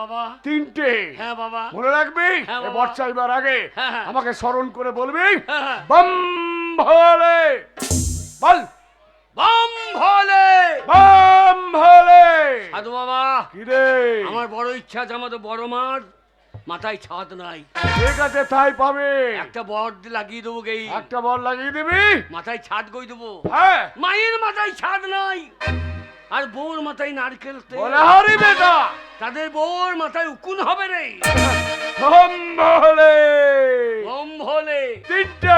বাবা। তিনটে। হ্যাঁ বাবা। মনে রাখবি? হ্যাঁ, বর চাইবার আগে হ্যাঁ, হ্যাঁ। আমাকে স্মরণ করে বলবি। বম ভোলে। বল। বম ভোলে। বম ভোলে। সাধু বাবা। কি রে? আমার বড় ইচ্ছা আছে আমাদের বড় মার মাথায় ছাদ নাই। ঠিক আছে তাই পাবে। একটা বর লাগিয়ে দেবো গেই। একটা বল লাগিয়ে দিবি? মাথায় ছাদ গই দেবো। হ্যাঁ। মায়ের মাথায় ছাদ নাই। আর বউর মাথায় নারকেল তেল। হারি বেটা। তাদের বউর মাথায় উকুন হবে রে। বম ভোলে বম ভোলে তিনটে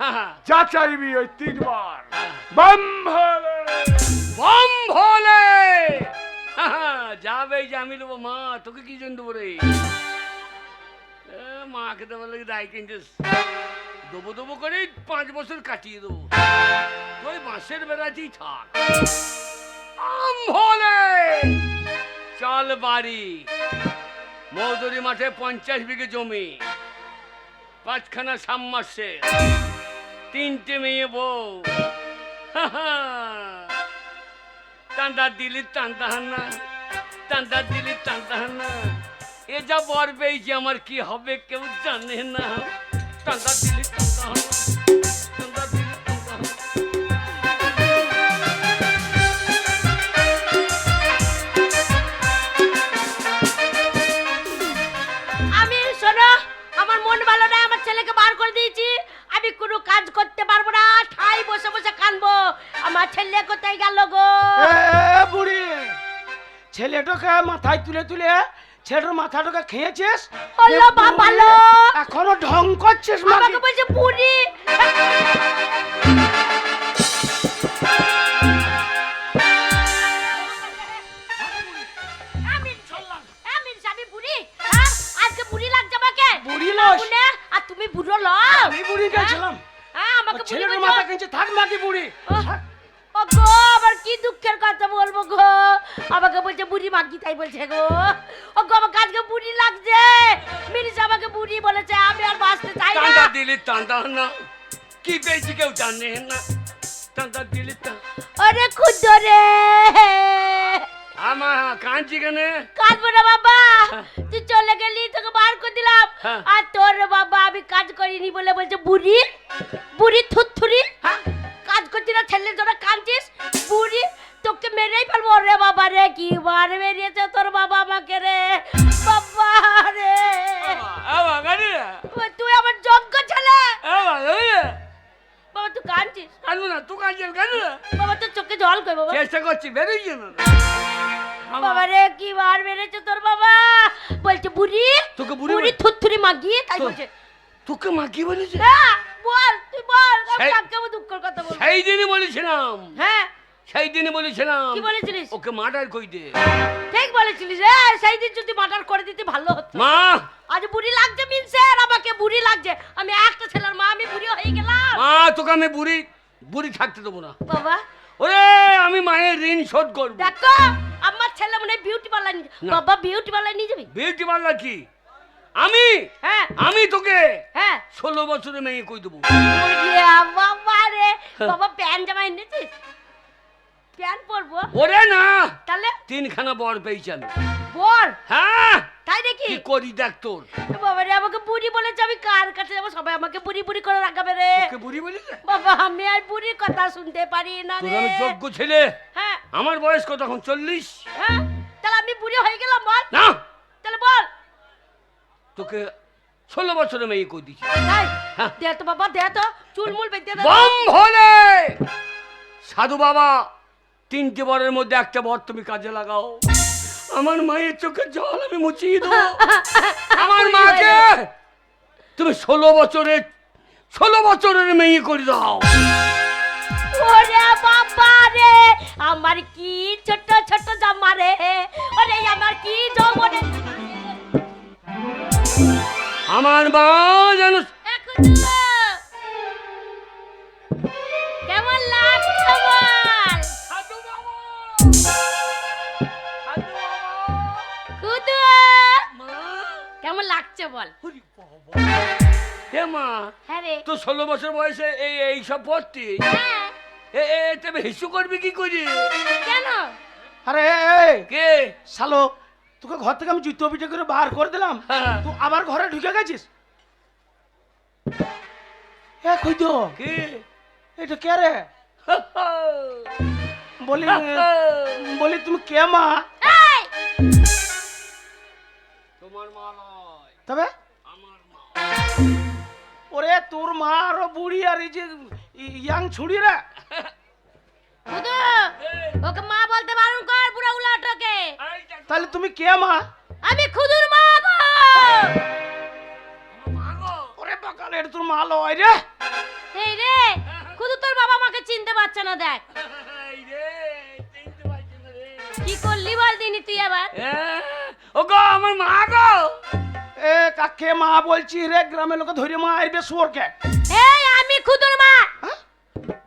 হ্যাঁ। যা চাইবি ওই তিনবার। বম ভোলে বম হ্যাঁ, হ্যাঁ, যাবে যে আমি দেবো মা তোকে কি জন্য দেবো রে? মাকে তো বলে দায় কিনছিস। দেবো দেবো করে পাঁচ বছর কাটিয়ে দেবো। তুই বাঁশের বেড়াতেই থাক। ভোলে চল বাড়ি। মৌদুরি মাঠে পঞ্চাশ বিঘে জমি। পাঁচখানা সাম্মাসে তিনটে মেয়ে বউ। টান্ডা দিলি টান্ডা হান্না টান্ডা দিলি টান্ডা হান্না এ যা বর পেয়েছি আমার কি হবে কেউ জানে না। টান্ডা দিলি টান্ডা হান্না মন ভালো না আমার ছেলেকে বার করে দিয়েছি। আমি কোনো কাজ করতে পারব না ঠাই বসে বসে কানবো আমার ছেলে কোথায় গেল গো? বুড়ি ছেলেটাকে মাথায় তুলে তুলে ছেলেটার মাথাটাকে খেয়েছিস? হলো বাবালো এখনও ঢং করছিস আমাকে বলছে বুড়ি না, আর তুমি বুড়ো ল আমি বুড়ি গেছিলাম। হ্যাঁ আমাকে বুড়ি ছেলেটার মাথা কিনছে থাক নাকি বুড়ি। ও গো আবার কি দুঃখের কথা বলব গো? আমাকে বলছে বুড়ি মাগি তাই বলছে গো। ও গো আমার কাজকে বুড়ি লাগছে। মিনিস আমাকে বুড়ি বলেছে আমি আর বাঁচতে চাই না। টান্ডা দিলি টান্ডা হান্না কি পেয়েছি কেউ জানে না। টান্ডা দিলি টান্ডা আরে খুদ্দ রে। কাঁদছি কেন? কাঁদবো বাবা। তুই চলে গেলি তোকে বার করে দিলাম। হ্যাঁ। আর তোর বাবা আমি কাজ করিনি বলে বলছে বুড়ি বুড়ি থুথুরি হ্যাঁ। কাজ করছি না ছেলের জন্য কাঁদছিস? বুড়ি তোকে মেরেই ফেলব রে বাবা রে কি বার বেরিয়েছে তোর বাবা আমাকে রে বাবা রে। তুই আমার যোগ্য ছেলে। আবার বাবা তুই কাঁদছিস? কাঁদবো না তুই কাঁদছিস কেন বাবা তোর চোখে জল কই বাবা? চেষ্টা করছি বেরোই না। বাবা রে কি বার বেড়েছে তোর বাবা? বলছে বুড়ি তোকে বুড়ি বুড়ি থুথুরি মাগিয়ে তাই বলছে। তোকে মাগিয়ে বলেছে? হ্যাঁ বল তুই বল কাকে দুঃখের কথা বল সেই দিনই বলেছিলাম। হ্যাঁ। সেই দিনই বলেছিলাম। কি বলেছিলিস? ওকে মার্ডার কই দে? ঠিক বলেছিলিস রে সেই দিন যদি মার্ডার করে দিতে ভালো হতো। মা! আজ বুড়ি লাগছে মিনসে আর আমাকে বুড়ি লাগছে। আমি একটা ছেলের মা আমি বুড়ি হয়ে গেলাম। মা তোকে আমি বুড়ি বুড়ি থাকতে দেবো না। বাবা। ওরে আমি মায়ের ঋণ শোধ করব। দেখো আমার ছেলে মনে বিউটি পার্লার। বাবা বিউটি পার্লার নিয়ে যাবি? বিউটি পার্লার কি? আমি? হ্যাঁ। আমি তোকে হ্যাঁ। ষোলো বছরের মেয়ে কই দেবো? বাবা রে বাবা প্যান্ট জামা এনেছিস? প্যান্ট পরবো? ওরে না! তাহলে? তিনখানা বর পেয়েছি আমি বর? হ্যাঁ? তাই নাকি? কি করি দেখ তোর? বাবা রে আমাকে বুড়ি বলেছে আমি কার কাছে যাব? সবাই আমাকে বুড়ি বুড়ি করে রাখাবে রে। তোকে বুড়ি বলিস বাবা আমি আর বুড়ির কথা শুনতে পারি না তোর রে। আমি যোগ্য ছেলে। হ্যাঁ। আমার বয়স কত এখন চল্লিশ? হ্যাঁ। তাহলে আমি বুড়ি হয়ে গেলাম বল। না! তাহলে বল। তোকে ষোলো বছরের মেয়ে কই দিচ্ছি তাই? হ্যাঁ। দে তো বাবা দে তো। চুলমুল বেঁধে বম ভোলে সাধু বাবা! তিনটে বরের মধ্যে একটা বর তুমি কাজে লাগাও। আমার মায়ের চোখে জল আমি মুছিয়ে দেবো। আমার মাকে তুমি ষোলো বছরের ষোলো বছরের মেয়ে করে দাও। ওরে বাবা রে আমার কি ছোট ছোট জামা রে? ওরে আমার কি জমনে আমার মা যেন এখন কেমন লাগছে বল। হে মা হ্যাঁ রে। তো ষোলো বছর বয়সে এই এই সব পড়তি? হ্যাঁ। এ এ তুমি হিসু করবি কি করি? কেন? আরে কে? শালো তোকে ঘর থেকে আমি জুতো পিঠে করে বার করে দিলাম। হ্যাঁ। তুই আবার ঘরে ঢুকে গেছিস? এ কই তো? কি? এটা কে রে? বলি বলি তুমি কে মা? তোমার মা তবে? ওরে তোর মা আরও বুড়ি আর এই যে ইয়াং ছুড়ি রে। ওকে মা বলতে বারণ কর পুরো উলাটকে। তাহলে তুমি কে মা? আমি খুদুর মা গো। ওরে বাকালে এটা তোর মা লয় রে। এই রে খুদু তোর বাবা মাকে চিনতে পারছে না দেখ। এই রে, চিনতে পারছি না রে। কি করলি বল দিনি তুই আবার? ও গো আমার মা গো। এ কাকে মা বলছি রে? গ্রামের লোকে ধরে মা আইবে শুয়োরকে। এই আমি খুদুর মা।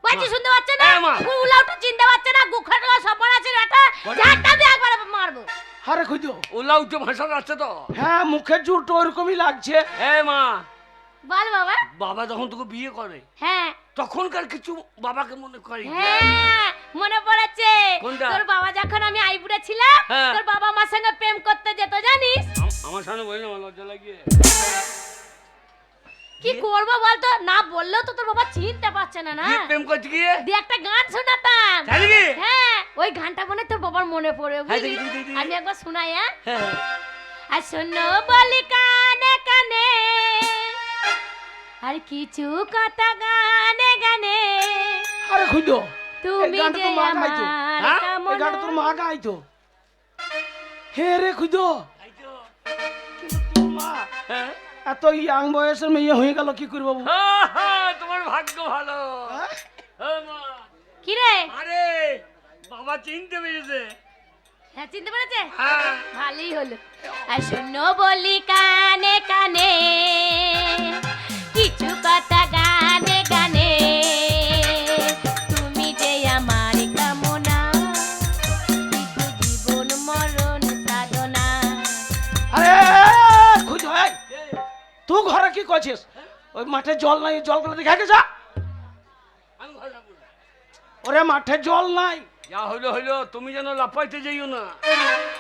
বাজি বলছি শুনতে পাচ্ছে না? মা। উলাউটা চিনতে পারছে না গুখাটা সবার আছে এটা ঝাড়টা দিয়ে একবার মারবো। আরে খুঁজো ওলা উচ্চ ভাষা আছে তো। হ্যাঁ মুখে জুরটা ওরকমই লাগছে। এ মা। বল বাবা। বাবা যখন তোকে বিয়ে করে হ্যাঁ। তখনকার কিছু বাবাকে মনে করে। হ্যাঁ মনে পড়েছে। তোর বাবা যখন আমি আইপুরে ছিলাম হ্যাঁ। তোর বাবা আমার সঙ্গে প্রেম করতে যেত জানিস? আমার সামনে বলি না লজ্জা লাগিয়ে কি করব বলতো? না বললেও তো তোর বাবা চিনতে পারছে না না? প্রেম করতে গিয়ে? দিয়ে একটা গান শোনাতাম। তাই হ্যাঁ ওই গানটা মনে তোর বাবার মনে পড়ে হ্যাঁ, বুঝলি। আমি একবার শোনাই হ্যাঁ হ্যাঁ। আর শোনো বলি কানে কানে। আর কিছু কথা গানে আরে খুঁজো। তুমি যে আমার। হ্যাঁ? এই গানটা তোর মা গাইতো হে রে খুঁজো। হ্যাঁ? এত ইয়াং বয়সের মেয়ে হয়ে গেল কি করব তোমার ভাগ্য ভালো। হ্যাঁ? কি রে? আরে বাবা চিনতে পেরেছে। হ্যাঁ চিনতে পেরেছে? হ্যাঁ। ভালোই হলো। আর শোনো বলি কানে কানে কিছু কথা করছিস? ওই মাঠে জল নাই জলগুলো দেখে যা না। ওরে মাঠে জল নাই। যা হইল হইল তুমি যেন লাফাইতে যাইও না।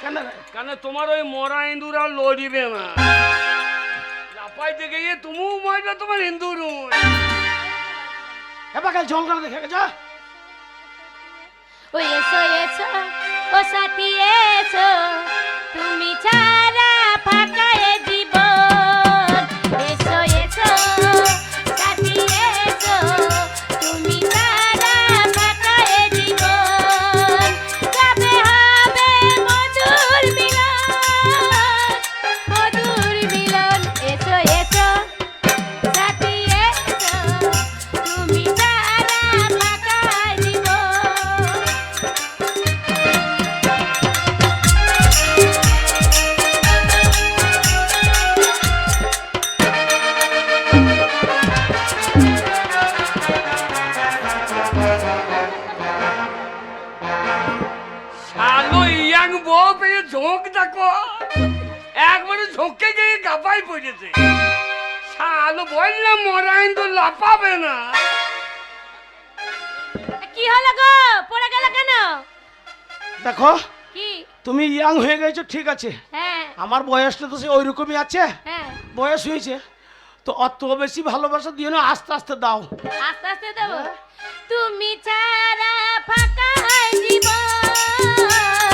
কেন কেন তোমার ওই মরা ইন্দুর আর লড়িবে না। লাফাইতে গিয়ে তুমিও মরবে তোমার ইন্দুর এবার জলগুলো দেখে যা ও এসো এসো ও সাথী এসো। তুমি ছাড়া ঠিক আছে। হ্যাঁ। আমার বয়সটা তো সে ওই রকমই আছে। হ্যাঁ। বয়স হয়েছে। তো অত বেশি ভালোবাসা দিয়ে না আস্তে আস্তে দাও। আস্তে আস্তে দেবো। তুমি ছাড়া ফাঁকা জীবন।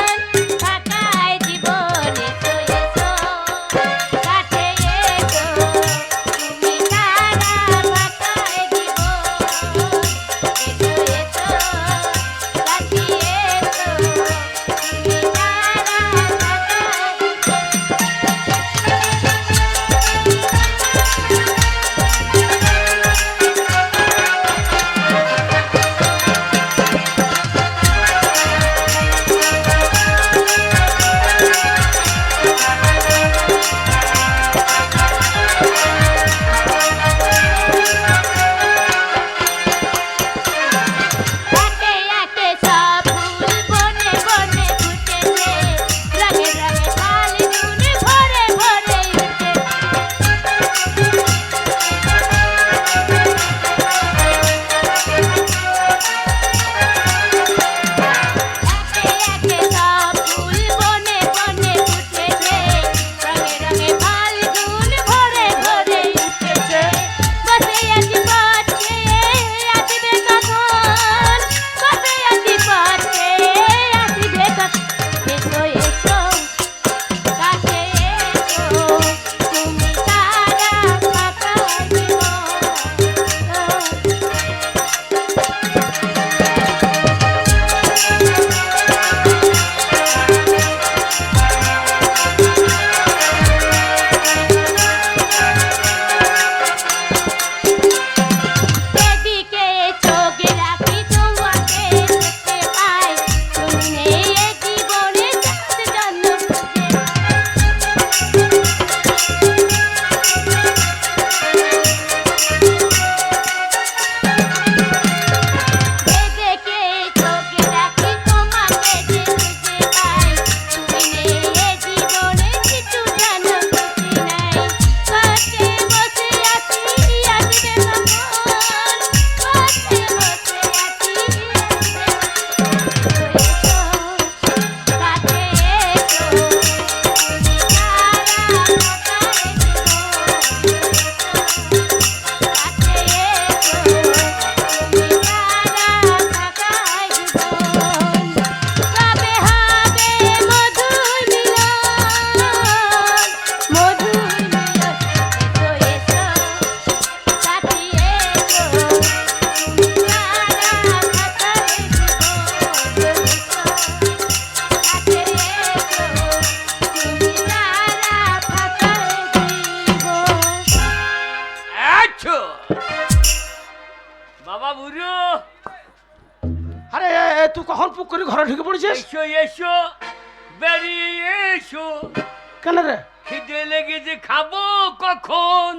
কখন?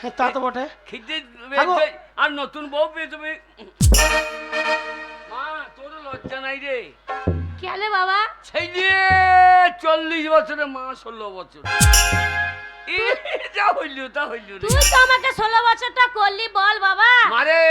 হ্যাঁ তা তো বটে। খিদে আর নতুন বউ পেয়ে তুমি মা তোর লজ্জা নাই রে। কেলে বাবা? সেই যে চল্লিশ বছরে মা ষোলো বছর। যা হইল তা হইল রে তুই তো আমাকে ষোলো বছরটা করলি বল বাবা মারে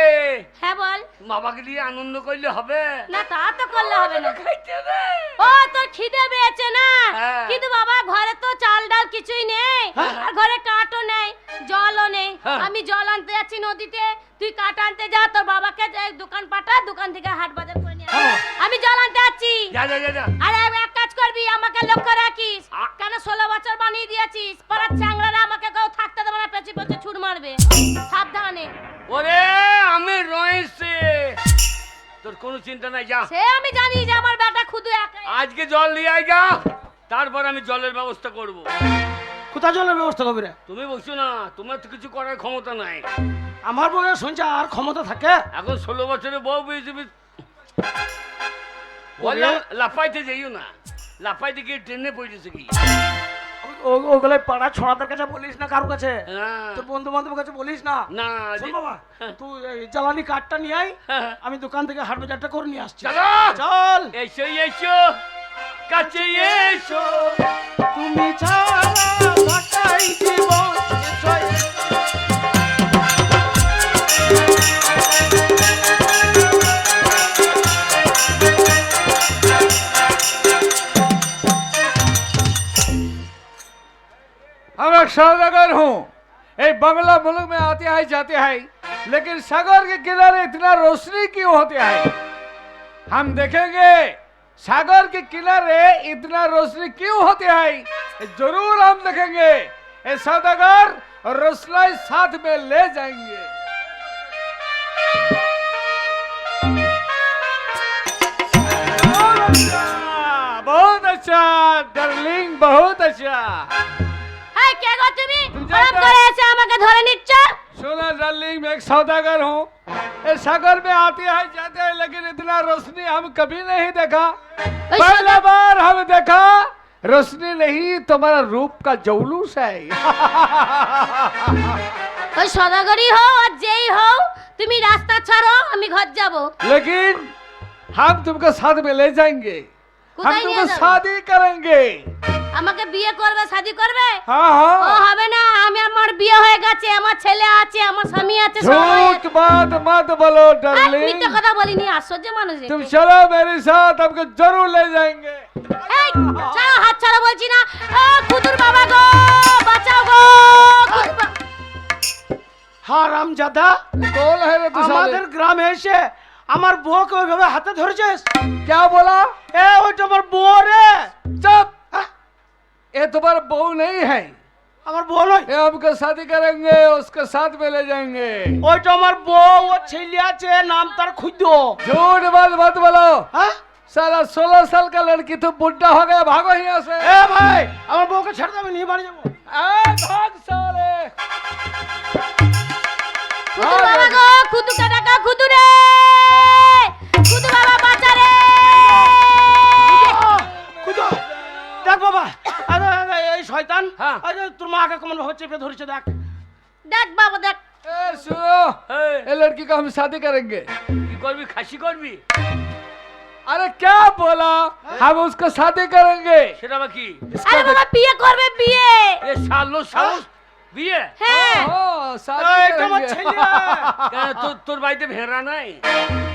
হ্যাঁ বল বাবাকে দিয়ে আনন্দ করলে হবে না তা তো করলে হবে না খাইতে দে। ও তোর খিদে পেয়েছে না হ্যাঁ। কিন্তু বাবা ঘরে তো চাল ডাল কিছুই নেই আর ঘরে কাঠও নেই জলও নেই হ্যাঁ। আমি জল আনতে যাচ্ছি নদীতে তুই কাঠ আনতে যা তোর বাবাকে দোকান পাঠা দোকান থেকে হাট বাজার করে। হ্যাঁ। আমি জল আনতে যাচ্ছি। যা যা যা আরে আমি এক কাজ করবি আমাকে লক্ষ্য রাখিস। কেন ষোলো বছর বানিয়ে দিয়েছিস? পাড়ার চাংড়ারা আমাকে কেউ থাকতে দেবে না পেঁচে পেঁচে ছুট মারবে। সাবধানে। ওরে আমি রয়েছে। তোর কোনো চিন্তা নাই যা। সে আমি জানি যে আমার বেটা খুদু একাই। আজকে জল নিয়ে আয় যা। তারপর আমি জলের ব্যবস্থা করব। কোথায় জলের ব্যবস্থা করবে রে? তুমি বলছো না তোমার তো কিছু করার ক্ষমতা নাই। আমার বউয়ের শুনছে আর ক্ষমতা থাকে? এখন ষোলো বছরে বউ পেয়েছে বি- ওরে। বললাম লাফাইতে যাইও না। লাফাইতে গিয়ে ট্রেনে পড়েছে কি? ওগুলো পাড়া ছড়াদের কাছে বলিস না কারোর কাছে? হ্যাঁ। তোর বন্ধু বান্ধবের কাছে বলিস না? না বাবা হ্যাঁ। তুই জ্বালানি কাঠটা নিয়ে আয় হ্যাঁ। আমি দোকান থেকে হাট বাজারটা করে নিয়ে আসছি। চল! এসো এসো। কাছে এসো। তুমি ছাড়া কাটাই জীবন এসো, हूँ। एक बंगला मुल्क में आते हैं, जाते हैं। लेकिन सागर के किनारे इतना रोशनी क्यों होते हैं? हम देखेंगे, सागर के किनारे इतना रोशनी क्यों होते हैं? ज़रूर हम देखेंगे। ये सौदागर, रोशनाई साथ में ले जाएँगे। बहुत अच्छा बहुत अच्छा बहुत अच्छा। কে গো তুমি তুই গরম যা- করে এসে আমাকে ধরে নিচ্ছ सुना डार्लिंग मैं एक सौदागर हूँ इस सागर में आते हैं जाते हैं लेकिन इतना रोशनी हम कभी नहीं देखा ओए पहला बार हम देखा रोशनी नहीं तुम्हारा रूप का जौलूस है ওই সদাগরি হও আর যেই হও তুমি রাস্তা ছাড়ো আমি ঘর যাব लेकिन हम तुमको साथ में ले जाएंगे हम কোথায় নিয়ে तुमको যাবে? शादी करेंगे আমাকে বিয়ে করবে শাদি করবে हाँ ও हाँ হবে না আমি আমার বিয়ে হয়ে গেছে আমার ছেলে আছে আমার স্বামী আছে সবাই झूठ আছে। बात मत बोलो আর डार्लिंग মিথ্যে কথা বলিনি আশ্চর্য মানুষ এ। तुम चलो मेरे साथ हमको जरूर ले जाएंगे এই ছাড়ো হাত ছাড়ো বলছি না ও কুতুর বাবা গো বাঁচাও গো কুতুর বা- হারাম জাদা कौन है रे तू साले? আমাদের গ্রামে এসে আমার বউকে ওইভাবে হাতে ধরেছিস क्या बोला এ ওইটা আমার বউ রে चुप ये तुम्हारा बहू नहीं है আমার বউ নয় ये हमको शादी करेंगे उसके साथ में ले जाएंगे ওইটা আমার বউ ও ছেলে আছে নাম তার খুদ্দ झूठ बात मत बोलो হ্যাঁ साला सोलह साल का लड़की तो बुढ़ा हो गया भागो यहाँ से এ ভাই আমার বউকে ছেড়ে দে, আমি নিয়ে বাড়ি যাবো ए, भाग साले কুতুর বাবা গো কুতু কাটা কুতু রে শয়তান হ্যাঁ। আরে তোর মাকে কেমন ভাবে চেপে ধরেছে দেখ দেখ বাবা দেখ ए, सुनो এই, ये लड़की को हम शादी करेंगे কি করবি খাসি করবি अरे क्या बोला हम उसको शादी करेंगे সেটা আবার কি আরে বাবা বিয়ে করবে বিয়ে এ সালো সাহস বিয়ে হ্যাঁ हाँ, शादी এই, এটা আমার करेंगे। ছেলে কেন তোর তোর বাড়িতে ভেড়া নাই ভে-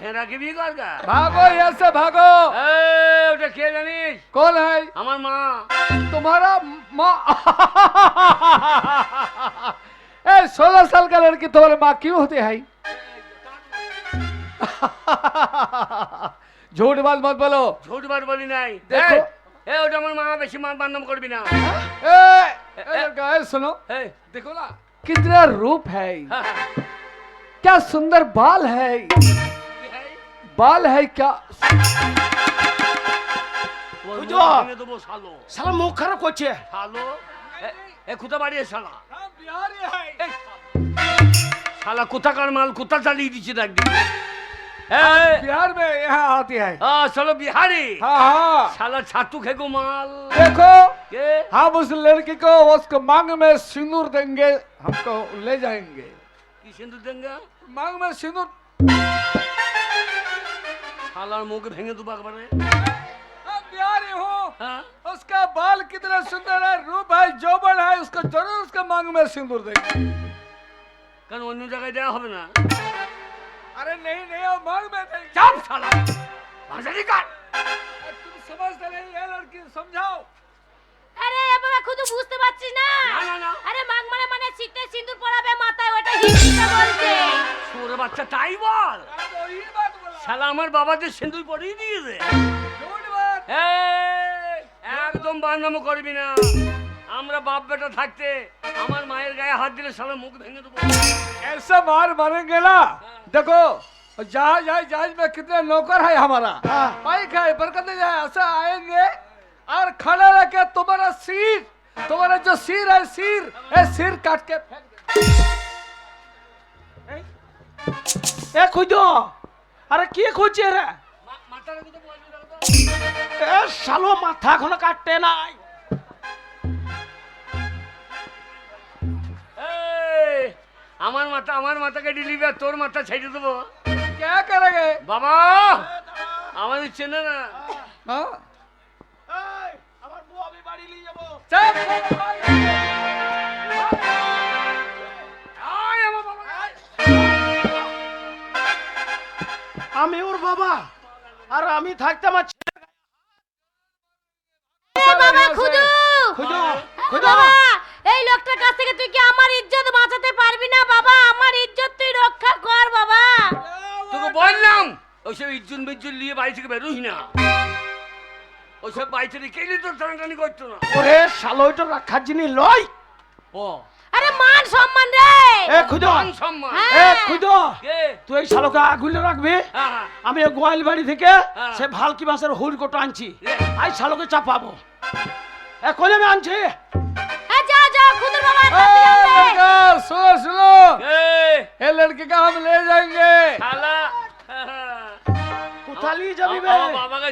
ভেড়াকে বিয়ে কর গা भागो यहाँ से भागो এই, ওটা কে জানিস कौन है আমার মা तुम्हारा माँ ए सोलह साल का लड़की तुम्हारे माँ क्यों होते हैं झूठ बात मत बोलो ঝুট বার বলি নাই দেখো। এই, এই ওটা আমার মা বেশি মা বান্ধব করবি না ए, ए लड़का ए सुनो এই, देखो ना कितना रूप है হ্যাঁ, হ্যাঁ। क्या सुंदर बाल है কি হয়? बाल है क्या তোর বুঝো। মুখ ভেঙে দেবো শালো শালা মুখ খারাপ করছে শালো এ- এ কোথা বাড়িয়ে শালা बिहारी है এই, শালা কোথাকার মাল কোথা চালিয়ে দিচ্ছে একদিন ए, बिहार में यहाँ आती है हाँ चलो बिहारी हाँ हाँ साला छातू खेको माल देखो के हम उस लड़की को उसको मांग में सिंदूर देंगे हमको ले जाएंगे কি সিন্দুর দেঙ্গা मांग में सिंदूर শালার মুখ ভেঙে দেবো একবারে हम बिहारी हूँ হ্যাঁ उसका बाल कितना सुंदर है रूप है जौबन है उसको जरूर उसका मांग में सिंदूर देंगे কারণ অন্য জায়গায় দেওয়া হবে না अरे नहीं नहीं वो मांग में देंगे চাপ শালা ভাষাটি কাট अरे तुम समझते नहीं है लड़की समझाओ আরে বাবা খুদ বুঝতে পারছিস না না, না, না। আরে মাগ মানে মানে শীতে সিঁদুর পরাবে মাথায় ওটা হিন্দিতে বলছে ছোট বাচ্চা তাই বল अरे तो ये बात बोला শালা আমার বাবাদের সিন্দুর পরেই দিয়েছে झूठ बात এই, একদম বান্নামো করবি না আমরা বাপ বেটা থাকতে আমার মায়ের গায়ে হাত দিলে শালা মুখ ভেঙে দেবো ऐसा मार मारेंगे ना देखो जहाज है जहाज में कितने नौकर है हमारा हाँ। बाइक है बरकत जाए ऐसा आएंगे और खड़ा रह के तुम्हारा सिर तुम्हारा जो सिर है सिर ये सिर काट के फेंक देंगे। এ খুঁজ আরে কি খুঁজছে রে? শালো মাথা এখনও কাটতে নাই। আমার মাথা আমার মাথাকে ডেলিভার আর তোর মাথা ছেড়ে দেবো। কে করে বাবা আমাদের চেনে না। হ্যাঁ? আমি থাকতে আমার ছেলে- বাবা খুদু! এই লোকটার কাছ থেকে তুই কি আমার ইজ্জত বাঁচাতে পারবি না বাবা? আমার ইজ্জত তুই রক্ষা কর বাবা। তোকে বললাম ওইসব ইজ্জুন বিজ্জুন নিয়ে বাড়ি থেকে বেরোস না। ওইসব বাড়ি থেকে কেলি তোর টানাটানি করতো না? ওরে শালো রাখার জিনিস লয়। ও। আরে মান সম্মান রে! এ খুঁজো মান সম্মান হ্যাঁ। এ খুঁজো কে তুই এই শালোকে আগুলে রাখবি হ্যাঁ, হ্যাঁ। আমি ওই গোয়াল বাড়ি থেকে হ্যাঁ। সে ভালকি মাসের হুল কোটো আনছি রে। আই শালোকে চাপাবো এখন আমি আনছি এ যাও যাও খুদুর বাবা ए, लड़का, सुनो सुनो কে ये लड़के का हम ले जाएंगे শালা কোথা নিয়ে যাবি বে আমার বাবাকে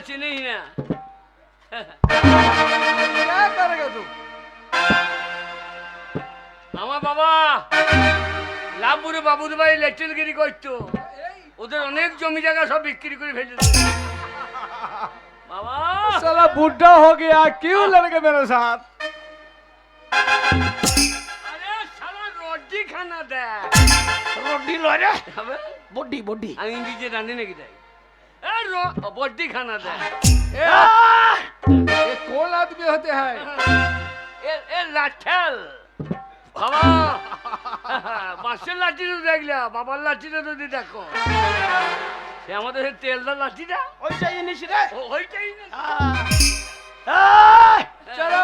রামপুরে বাবুর ভাই লেট্রিনগিরি করতো। ওদের অনেক জমি জায়গা সব বিক্রি করে ফেলে বাবা! বুড্ডা হো গিয়া কিউ লড়কে মেরে সাথ? খানা দে রে। খানা দে কোন আদমি হতে হয়? এ বাবা! বাঁশের লাঠিটা দেখলা বাবার লাঠিটা যদি দেখো। সে আমাদের তেলদার লাঠিটা? ওই চাই নিছি রে ওইটাই! चलो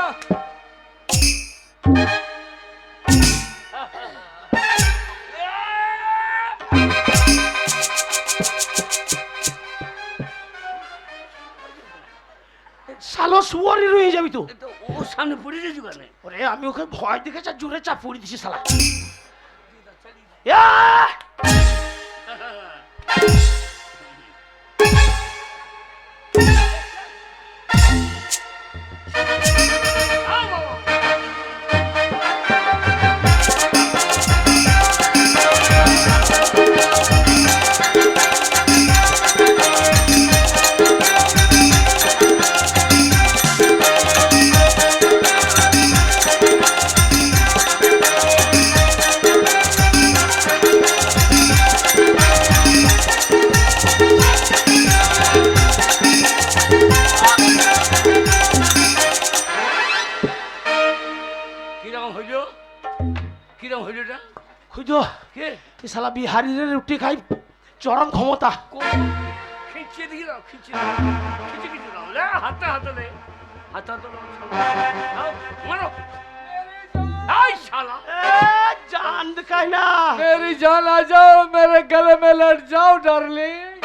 শালো শুয়ারি রয়ে যাবি তো ওর সামনে পড়ে গেছি কেন ওরে আমি ওকে ভয় দেখে চা জোরে চাপ পড়ে দিছি শালা। শালা বিহারিদের রুটি খাই চরম ক্ষমতা খিচিয়ে দিকে দাও খিচিয়ে দাও খিচে খিচে দাও লে হাতে হাতে দে হাতে হাতে দাও দাও, মারো আই শালা এ, জান দেখাই না मेरी जान आ जाओ मेरे गले में लट जाओ डार्लिंग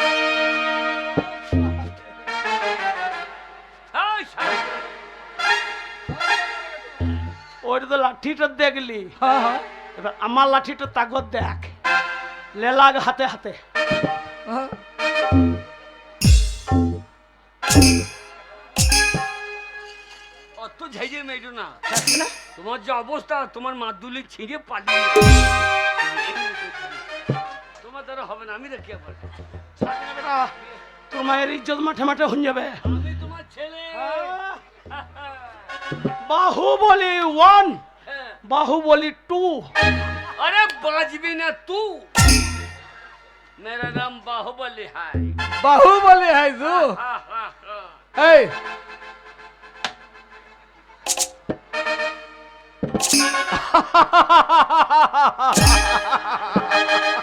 আই শালা ওইটা তো লাঠিটা দেখলি हाँ हाँ এবার আমার লাঠিটা তাগত দেখ লেলাগ হাতে হাতে हाँ অত ঝাইজে মেজো না তোমার যে অবস্থা তোমার মাদুলি ছিঁড়ে পালিয়ে তোমার দ্বারা হবে না আমি দেখি আবার বেটা, তোর মায়ের ইজ্জত মাঠে মাঠে হয়ে যাবে আমি তোমার ছেলে বাহুবলি ওয়ান হ্যাঁ। বাহুবলি টু अरे बाजबी ना तू मेरा नाम बाहुबली है বাহুবলী হাই তু हा, हा, हा। এই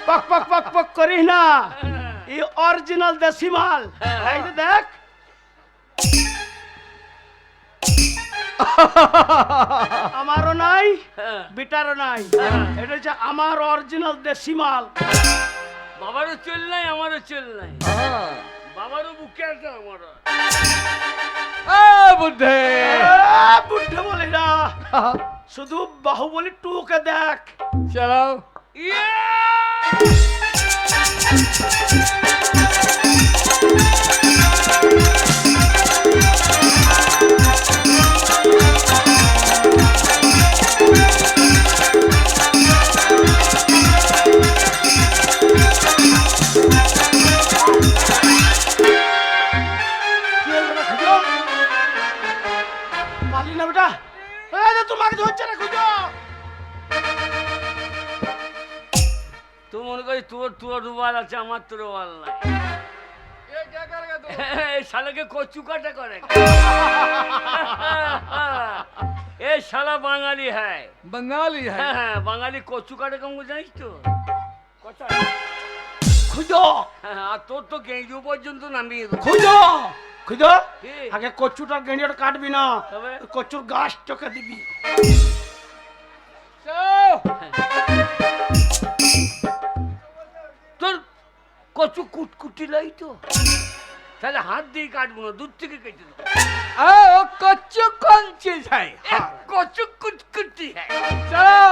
পক পক পক পক করিস না এই অরিজিনাল দেশি মাল এই যে দেখ আমারও নাই হ্যাঁ। বিটারও নাই এটা হচ্ছে আমার অরিজিনাল দেশি মাল বাবারও চল নাই আমারও চল নাই। বাবারও বুকে আছে আমার এ বুদ্ধে। বুদ্ধে বলি না। শুধু বাহুবলী টু কে দেখ। চলো। ইয়ে! রোয়াল আছে আমার তো রোয়াল এই শালাকে কচু কাটা করে এ শালা বাঙালি হ্যাঁ বাঙালি হ্যাঁ হ্যাঁ বাঙালি কচু কাটা কেমন জানিস তো? কথা খুঁজো। হ্যাঁ, হ্যাঁ, আর তোর তো গেঁজু পর্যন্ত নামিয়ে খুঁজো। খুঁজো। আগে কচুটা গেঁজুটা কাটবি না। কচুর গাছ চোখে দিবি। হ্যাঁ। তোর কচু কুটকুটি লাই তো। তাহলে হাত দিয়ে কাটবো না দূর থেকে কেটে দেবো। ও কচু কঞ্চি যাই কচু কুটকুটি। চলো।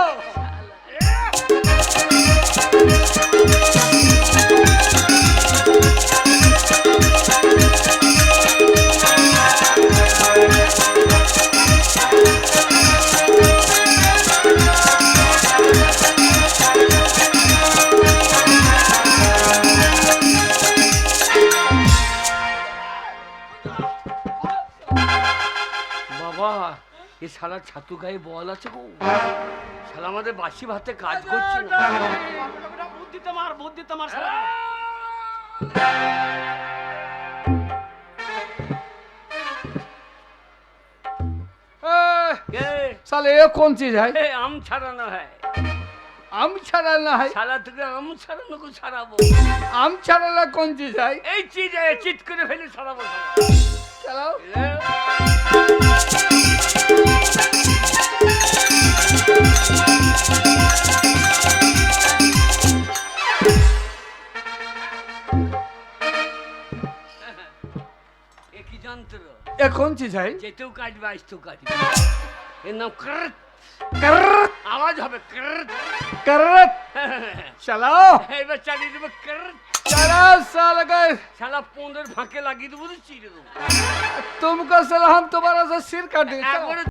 এ শালা ছাতু গায়ে বল আছে গো। শালা আমাদের বাসি ভাতে কাজ করছে না। বুদ্ধি তোমার বুদ্ধি তোমার শালে। হ্যাঁ। এ কোন চিজ হয়? আম ছাড়া না হয়। আম ছাড়া না হয়? শালা থেকে আম ছাড়ানো কো ছাড়াবো। আম ছাড়া না কোন চিজ হয়? এই চিজ চিৎ করে ফেলে ছাড়াবো। ছাড়াও कौन चीज है যেতেও কাটবে আসতেও কাটবে এর নাম করত कर আওয়াজ হবে করত करत चलो এবার চালিয়ে দেবো করত चलो साल गए শালা পনেরো ফাঁকে লাগিয়ে দেবো তো চিড়ে দেবো तुमको सलाम तुम्हारा सा सिर काट देगा একবারে